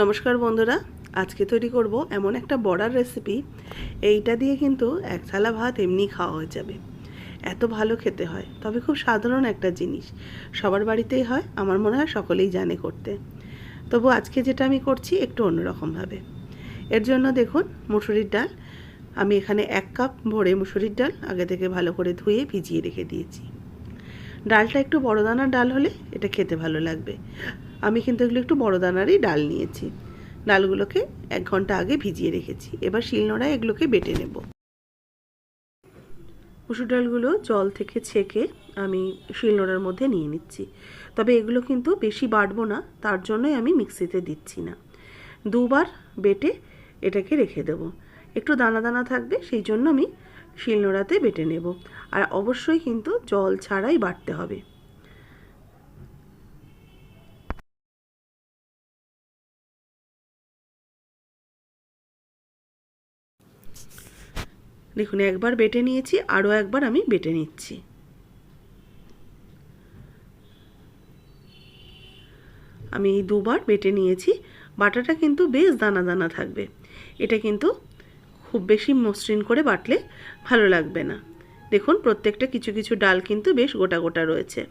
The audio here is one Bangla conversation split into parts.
নমস্কার বন্ধুরা, আজকে তৈরি করব এমন একটা বড়ার রেসিপি এইটা দিয়ে কিন্তু এক থালা ভাত এমনি খাওয়া হয়ে যাবে। এত ভালো খেতে হয়, তবে খুব সাধারণ একটা জিনিস। সবার বাড়িতেই হয়, আমার মনে হয় সকলেই জানে করতে। তবু আজকে যেটা আমি করছি একটু অন্যরকমভাবে। এর জন্য দেখুন, মুসুরির ডাল। আমি এখানে এক কাপ ভরে মুসুরির ডাল আগে থেকে ভালো করে ধুয়ে ভিজিয়ে রেখে দিয়েছি। ডালটা একটু বড় দানার ডাল হলে এটা খেতে ভালো লাগবে। আমি কিন্তু এগুলো একটু বড় দানারই ডাল নিয়েছি। ডালগুলোকে এক ঘণ্টা আগে ভিজিয়ে রেখেছি। এবার শিলনোড়ায় এগুলোকে বেটে নেব। মুসুর ডালগুলো জল থেকে ছেঁকে আমি শিলনোড়ার মধ্যে নিয়ে নিচ্ছি। তবে এগুলো কিন্তু বেশি বাটবো না, তার জন্যই আমি মিক্সিতে দিচ্ছি না। দুবার বেটে এটাকে রেখে দেব। একটু দানা দানা থাকবে, সেই জন্য আমি শিলনোড়াতে বেটে নেব। আর অবশ্যই কিন্তু জল ছাড়াই বাটতে হবে। দেখুন, একবার বেটে নিয়েছি, আরও একবার আমি বেটে নিচ্ছি। আমি এই দুবার বেটে নিয়েছি, বাটাটা কিন্তু বেশ দানা দানা থাকবে। এটা কিন্তু খুব বেশি মসৃণ করে বাটলে ভালো লাগবে না। দেখুন, প্রত্যেকটা কিছু কিছু ডাল কিন্তু বেশ গোটা গোটা রয়েছে।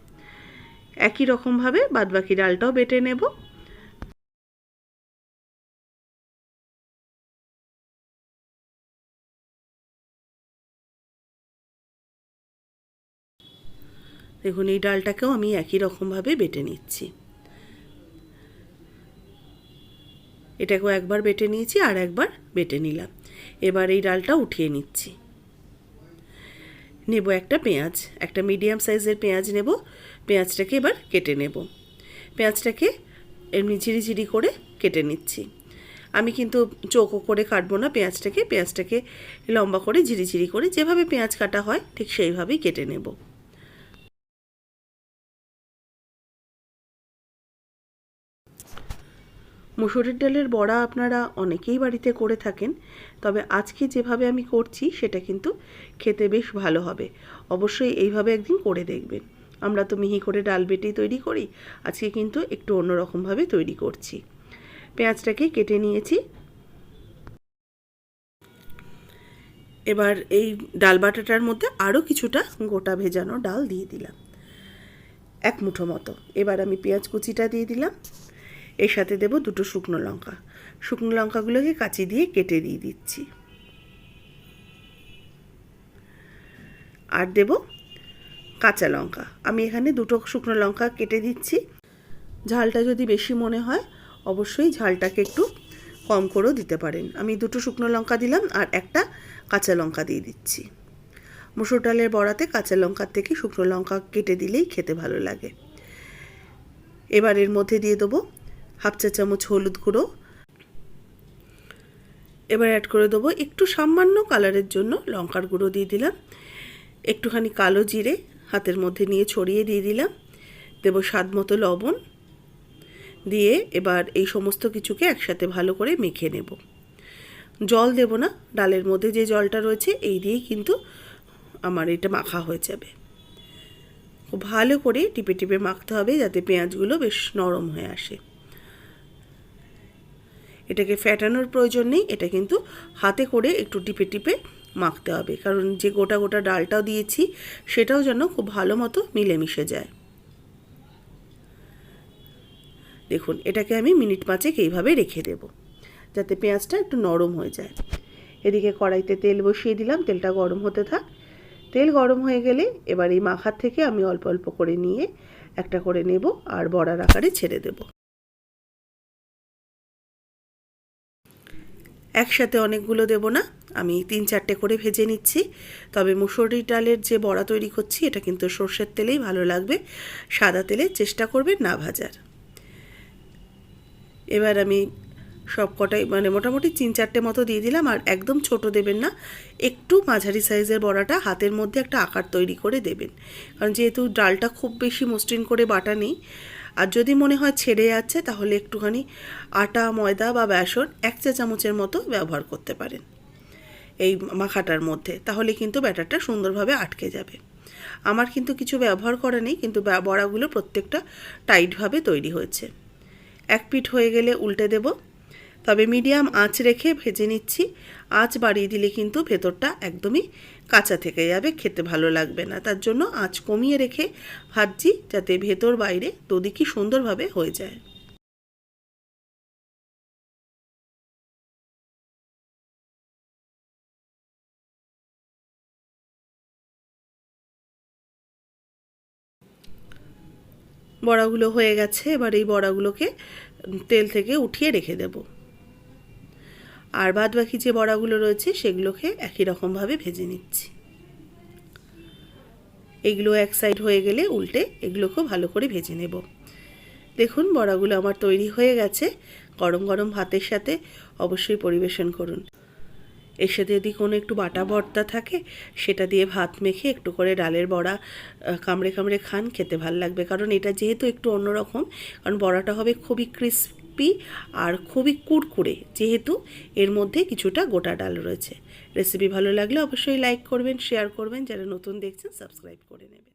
একই রকমভাবে বাদবাকি ডালটাও বেটে নেব। দেখুন, এই ডালটাকেও আমি একই রকমভাবে বেটে নিচ্ছি। এটাকেও একবার বেটে নিয়েছি আর একবার বেটে নিলাম। এবার এই ডালটা উঠিয়ে নিচ্ছি। নেব একটা পেঁয়াজ, একটা মিডিয়াম সাইজের পেঁয়াজ নেব। পেঁয়াজটাকে এবার কেটে নেব। পেঁয়াজটাকে এমনি ঝিরিঝিরি করে কেটে নিচ্ছি। আমি কিন্তু চৌকো করে কাটবো না পেঁয়াজটাকে। পেঁয়াজটাকে লম্বা করে ঝিরিঝিরি করে যেভাবে পেঁয়াজ কাটা হয়, ঠিক সেইভাবেই কেটে নেব। মুসুরির ডালের বড়া আপনারা অনেকেই বাড়িতে করে থাকেন, তবে আজকে যেভাবে আমি করছি সেটা কিন্তু খেতে বেশ ভালো হবে। অবশ্যই এইভাবে একদিন করে দেখবেন। আমরা তো মিহি করে ডাল বেটেই তৈরি করি, আজকে কিন্তু একটু অন্যরকমভাবে তৈরি করছি। পেঁয়াজটাকে কেটে নিয়েছি। এবার এই ডাল বাটাটার মধ্যে আরও কিছুটা গোটা ভেজানো ডাল দিয়ে দিলাম। এক মুঠো মতো। এবার আমি পেঁয়াজ কুচিটা দিয়ে দিলাম। এর সাথে দেব দুটো শুকনো লঙ্কা। শুকনো লঙ্কাগুলোকে কাঁচি দিয়ে কেটে দিয়ে দিচ্ছি। আর দেব কাঁচা লঙ্কা। আমি এখানে দুটো শুকনো লঙ্কা কেটে দিচ্ছি। ঝালটা যদি বেশি মনে হয়, অবশ্যই ঝালটাকে একটু কম করেও দিতে পারেন। আমি দুটো শুকনো লঙ্কা দিলাম আর একটা কাঁচা লঙ্কা দিয়ে দিচ্ছি। মুসুর ডালের বড়াতে কাঁচা লঙ্কার থেকে শুকনো লঙ্কা কেটে দিলেই খেতে ভালো লাগে। এবার এর মধ্যে দিয়ে দেবো হাফ চা চামচ হলুদ গুঁড়ো। এবার অ্যাড করে দেবো একটু সামান্য কালারের জন্য লঙ্কার গুঁড়ো দিয়ে দিলাম। একটুখানি কালো জিরে হাতের মধ্যে নিয়ে ছড়িয়ে দিয়ে দিলাম। দেবো স্বাদ মতো লবণ। দিয়ে এবার এই সমস্ত কিছুকে একসাথে ভালো করে মেখে নেব। জল দেব না, ডালের মধ্যে যে জলটা রয়েছে এই দিয়েই কিন্তু আমার এটা মাখা হয়ে যাবে। খুব ভালো করে টিপে টিপে মাখতে হবে যাতে পেঁয়াজগুলো বেশ নরম হয়ে আসে। এটাকে ফ্যাটানোর প্রয়োজন নেই, এটা কিন্তু হাতে করে একটু টিপে টিপে মাখতে হবে। কারণ যে গোটা গোটা ডালটাও দিয়েছি, সেটাও যেন খুব ভালো মতো মিলেমিশে যায়। দেখুন, এটাকে আমি মিনিট পাঁচেক এইভাবে রেখে দেব, যাতে পেঁয়াজটা একটু নরম হয়ে যায়। এদিকে কড়াইতে তেল বসিয়ে দিলাম, তেলটা গরম হতে থাক। তেল গরম হয়ে গেলে এবার এই মাখার থেকে আমি অল্প অল্প করে নিয়ে একটা করে নেব আর বড়ার আকারে ছেড়ে দেব। একসাথে অনেকগুলো দেব না। আমি তিন চারটে করে ভেজে নিচ্ছি। তবে মুসুরি ডালের যে বড়া তৈরি করছি, এটা কিন্তু সর্ষের তেলেই ভালো লাগবে। সাদা তেলে চেষ্টা করবে না ভাজার। এবার আমি সব কটাই মানে মোটামুটি তিন চারটে মতো দিয়ে দিলাম, আর একদম ছোট দেবেন না। একটু মাঝারি সাইজের বড়াটা হাতের মধ্যে একটা আকার তৈরি করে দেবেন। কারণ যেহেতু ডালটা খুব বেশি মসৃণ করে বাটা নেই আর যদি মনে হয় ছেড়ে যাচ্ছে, তাহলে একটুখানি আটা, ময়দা বা বেসন এক চা চামচের মতো ব্যবহার করতে পারেন এই মাখাটার মধ্যে। তাহলে কিন্তু ব্যাটারটা সুন্দরভাবে আটকে যাবে। আমার কিন্তু কিছু ব্যবহার করা নেই, কিন্তু বড়াগুলো প্রত্যেকটা টাইটভাবে তৈরি হয়েছে। এক পিঠ হয়ে গেলে উল্টে দেব। তবে মিডিয়াম আঁচ রেখে ভেজে নিচ্ছি। আঁচ বাড়িয়ে দিলে কিন্তু ভেতরটা একদমই কাঁচা থেকে যাবে, খেতে ভালো লাগবে না। তার জন্য আঁচ কমিয়ে রেখে ভাজছি যাতে ভেতর বাইরে দুদিকই সুন্দরভাবে হয়ে যায়। বড়াগুলো হয়ে গেছে, এবার এই বড়াগুলোকে তেল থেকে উঠিয়ে রেখে দেব। আর বাদ বাকি যে বড়াগুলো রয়েছে সেগুলোকে একই রকমভাবে ভেজে নিচ্ছি। এগুলো এক সাইড হয়ে গেলে উল্টে এগুলোকেও ভালো করে ভেজে নেব। দেখুন, বড়াগুলো আমার তৈরি হয়ে গেছে। গরম গরম ভাতের সাথে অবশ্যই পরিবেশন করুন। এর সাথে যদি কোনো একটু বাটা ভর্তা থাকে, সেটা দিয়ে ভাত মেখে একটু করে ডালের বড়া কামড়ে কামড়ে খান, খেতে ভালো লাগবে। কারণ এটা যেহেতু একটু অন্যরকম, কারণ বড়াটা হবে খুবই ক্রিস্পি আর খুবই কুড়কুড়ে, যেহেতু এর মধ্যে কিছুটা গোটা ডাল রয়েছে। রেসিপি ভালো লাগলে অবশ্যই লাইক করবেন শেয়ার করবেন, যারা নতুন দেখছেন সাবস্ক্রাইব করে নেবেন।